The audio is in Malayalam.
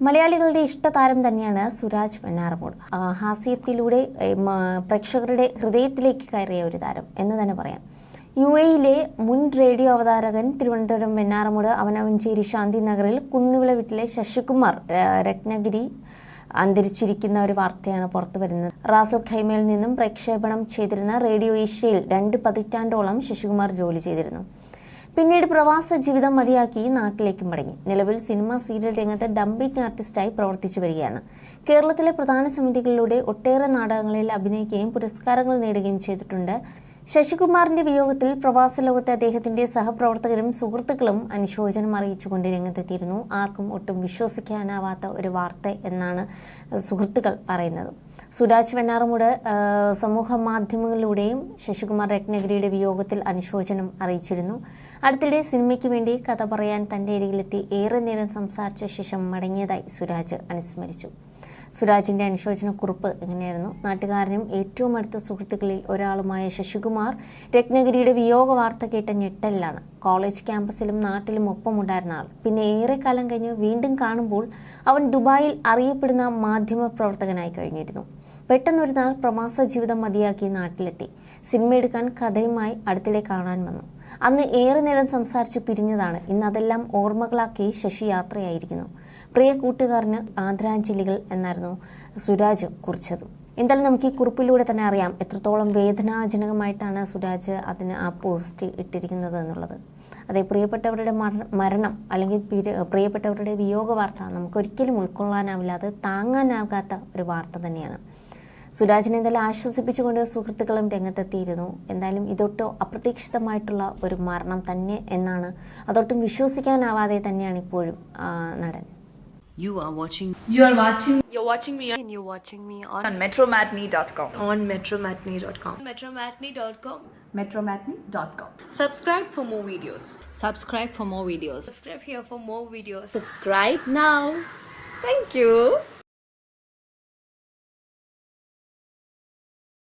മലയാളികളുടെ ഇഷ്ടതാരം തന്നെയാണ് സുരാജ് വെഞ്ഞാറമൂട് ആ, ഹാസ്യത്തിലൂടെ പ്രേക്ഷകരുടെ ഹൃദയത്തിലേക്ക് കയറിയ ഒരു താരം എന്ന് തന്നെ പറയാം. യു എയിലെ മുൻ റേഡിയോ അവതാരകൻ തിരുവനന്തപുരം വെണ്ണാറമോട് അവനവഞ്ചേരി ശാന്തി നഗറിൽ കുന്നുവിള വീട്ടിലെ ശശികുമാർ രത്നഗിരി അന്തരിച്ചിരിക്കുന്ന ഒരു വാർത്തയാണ് പുറത്തു വരുന്നത്. റാസൽ ഖൈമയിൽ നിന്നും പ്രക്ഷേപണം ചെയ്തിരുന്ന റേഡിയോ ഏഷ്യയിൽ രണ്ട് പതിറ്റാണ്ടോളം ശശികുമാർ ജോലി ചെയ്തിരുന്നു. പിന്നീട് പ്രവാസ ജീവിതം മതിയാക്കി നാട്ടിലേക്ക് മടങ്ങി. നിലവിൽ സിനിമ സീരിയൽ രംഗത്ത് ഡംപിംഗ് ആർട്ടിസ്റ്റായി പ്രവർത്തിച്ചു വരികയാണ്. കേരളത്തിലെ പ്രധാന സമിതികളിലൂടെ ഒട്ടേറെ നാടകങ്ങളിൽ അഭിനയിക്കുകയും പുരസ്കാരങ്ങൾ നേടുകയും ചെയ്തിട്ടുണ്ട്. ശശികുമാറിന്റെ വിയോഗത്തിൽ പ്രവാസ ലോകത്തെ അദ്ദേഹത്തിന്റെ സഹപ്രവർത്തകരും സുഹൃത്തുക്കളും അനുശോചനം അറിയിച്ചുകൊണ്ട് രംഗത്തെത്തിയിരുന്നു. ആർക്കും ഒട്ടും വിശ്വസിക്കാനാവാത്ത ഒരു വാർത്ത എന്നാണ് സുഹൃത്തുക്കൾ പറയുന്നത്. സുരാജ് വെണ്ണാറമൂട് സമൂഹ മാധ്യമങ്ങളിലൂടെയും ശശികുമാർ രത്നഗിരിയുടെ വിയോഗത്തിൽ അനുശോചനം അറിയിച്ചിരുന്നു. അടുത്തിടെ സിനിമയ്ക്ക് വേണ്ടി കഥ പറയാൻ തന്റെ അരികിലെത്തി ഏറെ നേരം സംസാരിച്ച ശേഷം മടങ്ങിയതായി സുരാജ് അനുസ്മരിച്ചു. സുരാജിന്റെ അനുശോചന കുറിപ്പ് ഇങ്ങനെയായിരുന്നു. നാട്ടുകാരനും ഏറ്റവും അടുത്ത സുഹൃത്തുക്കളിൽ ഒരാളുമായ ശശികുമാർ രത്നഗിരിയുടെ വിയോഗ വാർത്ത കേട്ട ഞെട്ടലിലാണ്. കോളേജ് ക്യാമ്പസിലും നാട്ടിലും ഒപ്പമുണ്ടായിരുന്ന ആൾ. പിന്നെ ഏറെക്കാലം കഴിഞ്ഞ് വീണ്ടും കാണുമ്പോൾ അവൻ ദുബായിൽ അറിയപ്പെടുന്ന മാധ്യമ പ്രവർത്തകനായി കഴിഞ്ഞിരുന്നു. പെട്ടെന്നൊരു നാൾ പ്രവാസ ജീവിതം മതിയാക്കി നാട്ടിലെത്തി. സിനിമ എടുക്കാൻ കഥയുമായി അടുത്തിടെ കാണാൻ വന്നു. അന്ന് ഏറെ നേരം സംസാരിച്ച് പിരിഞ്ഞതാണ്. ഇന്ന് അതെല്ലാം ഓർമ്മകളാക്കി ശശി യാത്രയായിരിക്കുന്നു പ്രിയ കൂട്ടുകാരന് ആദരാഞ്ജലികൾ എന്നായിരുന്നു സുരാജ് കുറിച്ചത്. എന്തായാലും നമുക്ക് ഈ കുറിപ്പിലൂടെ തന്നെ അറിയാം എത്രത്തോളം വേദനാജനകമായിട്ടാണ് സുരാജ് അതിന് ആ പോസ്റ്റ് ഇട്ടിരിക്കുന്നത് എന്നുള്ളത്. അതെ പ്രിയപ്പെട്ടവരുടെ മരണം അല്ലെങ്കിൽ പ്രിയപ്പെട്ടവരുടെ വിയോഗ വാർത്ത നമുക്കൊരിക്കലും ഉൾക്കൊള്ളാനാവില്ല. അത് താങ്ങാനാകാത്ത ഒരു വാർത്ത തന്നെയാണ്. സുരാജിനെ എന്തായാലും ആശ്വസിപ്പിച്ചുകൊണ്ട് സുഹൃത്തുക്കളും രംഗത്തെത്തിയിരുന്നു എന്തായാലും ഇതൊട്ടോ അപ്രതീക്ഷിതമായിട്ടുള്ള ഒരു മരണം തന്നെ എന്നാണ് അതൊട്ടും വിശ്വസിക്കാനാവാതെ തന്നെയാണ് ഇപ്പോഴും നടൻ You are watching You are watching You're watching me and you're watching me on, on metromatney.com. on metromatney.com. metromatney.com. Metromatney.com. Subscribe for more videos. subscribe for more videos. Subscribe here for more videos. Subscribe now. Thank you.